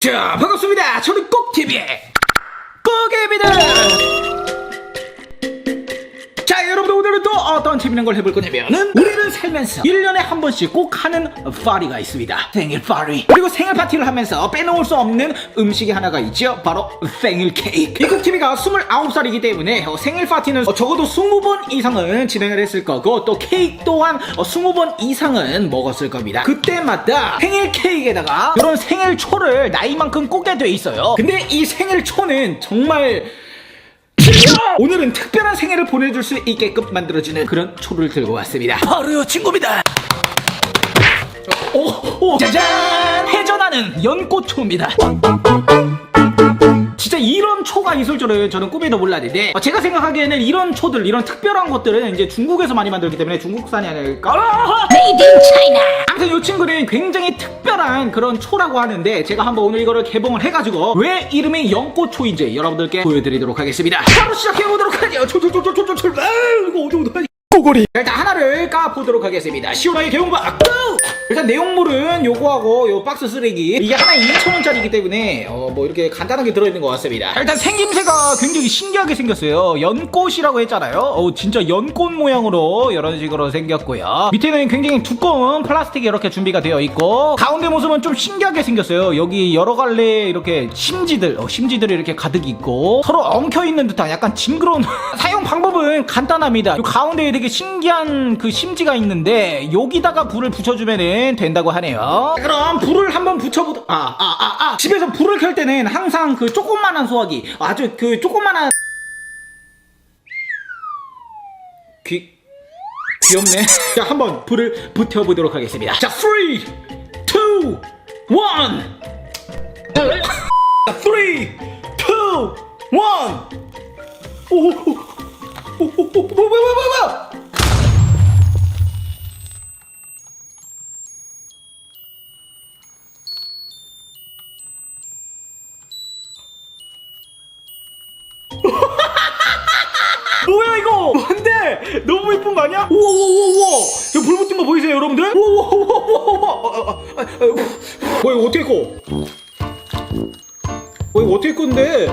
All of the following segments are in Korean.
자, 반갑습니다. 저는 꼭TV의 꼭입니다. 오늘은 또 어떤 재미난 걸 해볼 거냐면은 우리는 살면서 1년에 한 번씩 꼭 하는 파리가 있습니다. 생일 파리. 그리고 생일 파티를 하면서 빼놓을 수 없는 음식이 하나가 있죠. 바로 생일 케이크. 이 꼭TV가 29살이기 때문에 어, 생일 파티는 어, 적어도 20번 이상은 진행을 했을 거고 또 케이크 또한 어, 20번 이상은 먹었을 겁니다. 그때마다 생일 케이크에다가 이런 생일 초를 나이만큼 꽂게 돼 있어요. 근데 이 생일 초는 정말 오늘은 특별한 생일을 보내줄 수 있게끔 만들어주는 그런 초를 들고 왔습니다. 바로요, 친구입니다. 오, 오, 짜잔! 회전하는 연꽃초입니다. 진짜 이런 초가 있을 줄은 저는 꿈에도 몰랐는데 어, 제가 생각하기에는 이런 초들, 이런 특별한 것들은 이제 중국에서 많이 만들기 때문에 중국산이 아닐까? Made in China. 아무튼 이 친구는 굉장히 특별한 그런 초라고 하는데 제가 한번 오늘 이거를 개봉을 해가지고 왜 이름이 연꽃초인지 여러분들께 보여드리도록 하겠습니다. 바로 시작해보도록 하죠. 초초초초초초! 이거 어두워 도 꼬골이. 일단 하나를 까보도록 하겠습니다. 시원하게. 고! 일단 내용물은 요거하고 요 박스 쓰레기 이게 하나에 2,000원짜리이기 때문에 어, 뭐 이렇게 간단하게 들어있는 것 같습니다. 일단 생김새가 굉장히 신기하게 생겼어요. 연꽃이라고 했잖아요. 어, 진짜 연꽃 모양으로 이런 식으로 생겼고요. 밑에는 굉장히 두꺼운 플라스틱이 이렇게 준비가 되어 있고 가운데 모습은 좀 신기하게 생겼어요. 여기 여러 갈래 이렇게 심지들, 어, 심지들이 이렇게 가득 있고 서로 엉켜 있는 듯한 약간 징그러운 사용 방법은 간단합니다. 요 가운데에 되게 신기한 그 심지가 있는데 여기다가 불을 붙여주면은 된다고 하네요. 그럼 불을 한번 붙여보도 아아 아 아 집에서 불을 켤 때는 항상 그 조그만한 소화기 아주 그 조그만한 귀 귀엽네. 자, 한번 불을 붙여보도록 하겠습니다. 자, 3, 2, 1. 자, 3, 2, 1. 오, 오, 오, 오, 오, 오, 뭐, 뭐, 뭐, 뭐, 뭐? 뭐야 너무 예쁜 거 아니야? 우와 우와 우와 이거 불 붙은 거 보이세요 여러분들? 우와 우와 우와 뭐 이거 어떻게 꺼? 뭐 이거 어떻게 껐는데?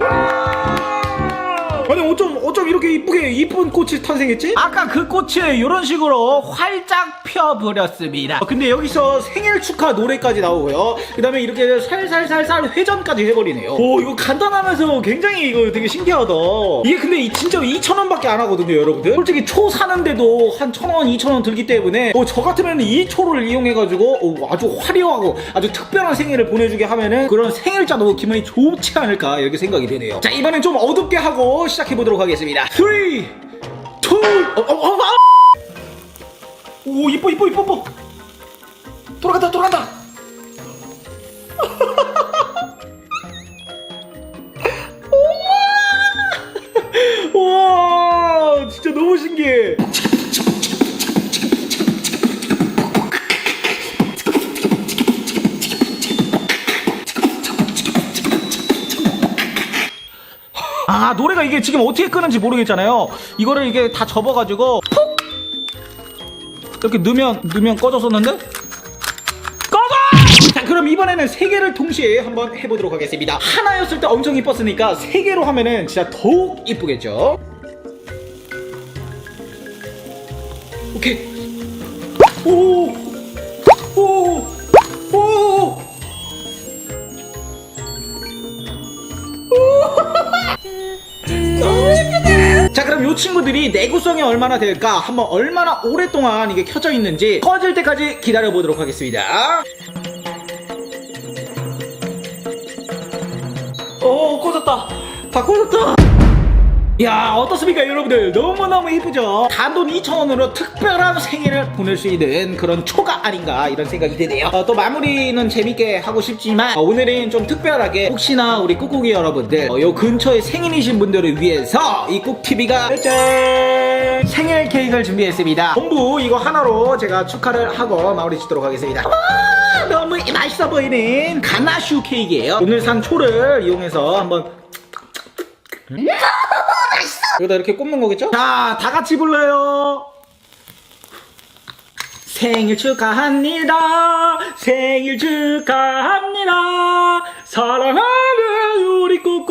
아니 어쩜 어쩜 이렇게 이쁘게 이쁜 꽃이 탄생했지? 아까 그 꽃을 이런 식으로 활짝 펴버렸습니다. 어, 근데 여기서 생일 축하 노래까지 나오고요. 그다음에 이렇게 살살살살 회전까지 해버리네요. 오 이거 간단하면서 굉장히 이거 되게 신기하다. 이게 근데 이- 진짜 2천 원밖에 안 하거든요, 여러분들. 솔직히 초 사는데도 한 천 원, 2천 원 들기 때문에 어, 저 같으면 이 초를 이용해가지고 어, 아주 화려하고 아주 특별한 생일을 보내주게 하면은 그런 생일자도 기분이 좋지 않을까 이렇게 생각이 되네요. 자 이번엔 좀 어둡게 하고 시작해 보도록 하겠습니다. 3, 2, 1. 어, 어, 어, 아! 오 이뻐 이뻐 이뻐 이뻐. 돌아간다 돌아간다. 와 진짜 너무 신기해. 노래가 이게 지금 어떻게 끄는지 모르겠잖아요. 이거를 이게 다 접어가지고 푹 이렇게 넣으면 넣으면 꺼졌었는데 꺼져! 자 그럼 이번에는 세 개를 동시에 한번 해보도록 하겠습니다. 하나였을 때 엄청 이뻤으니까 세 개로 하면은 진짜 더욱 이쁘겠죠? 오케이. 오. 오. 오. 그럼 이 친구들이 내구성이 얼마나 될까? 한번 얼마나 오랫동안 이게 켜져 있는지 꺼질 때까지 기다려 보도록 하겠습니다. 오 꺼졌다. 다 꺼졌다 야 어떻습니까 여러분들? 너무너무 이쁘죠? 단돈 2,000원으로 특별한 생일을 보낼 수 있는 그런 초가 아닌가 이런 생각이 드네요. 어, 또 마무리는 재밌게 하고 싶지만 어, 오늘은 좀 특별하게 혹시나 우리 꾹꾹이 여러분들 어, 요 근처에 생일이신 분들을 위해서 이 꾹TV가 짠! 생일 케이크를 준비했습니다. 전부 이거 하나로 제가 축하를 하고 마무리 짓도록 하겠습니다. 와, 너무 맛있어 보이는 가나슈 케이크예요. 오늘 산 초를 이용해서 한번 여기다 이렇게 꼽는 거겠죠? 자, 다 같이 불러요. 생일 축하합니다. 생일 축하합니다. 사랑하는 우리 생일